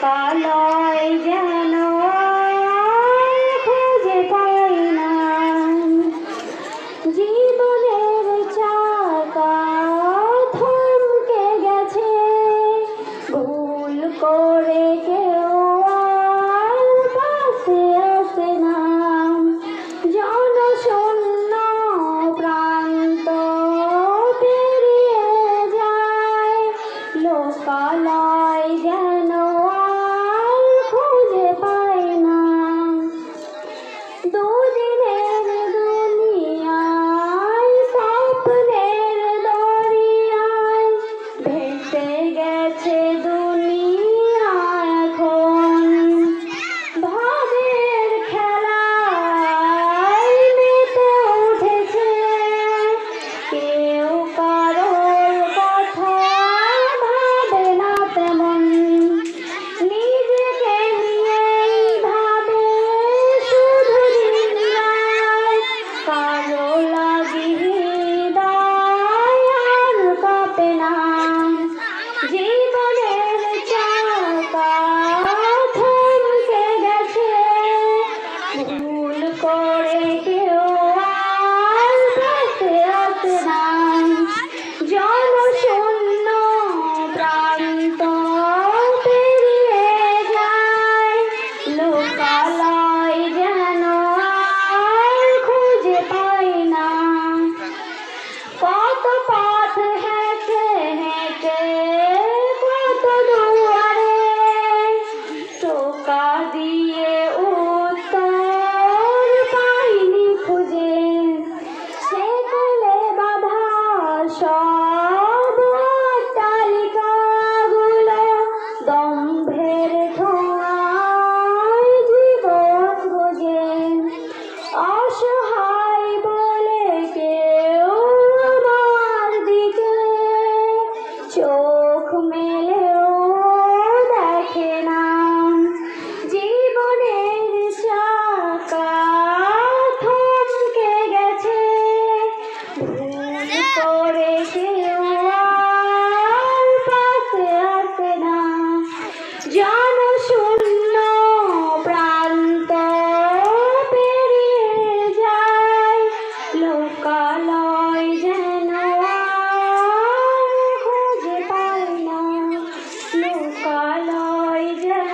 কালয় যেন জীবনের চাকা থমকে গেছে ভুল করে ಕಾಲಾಯ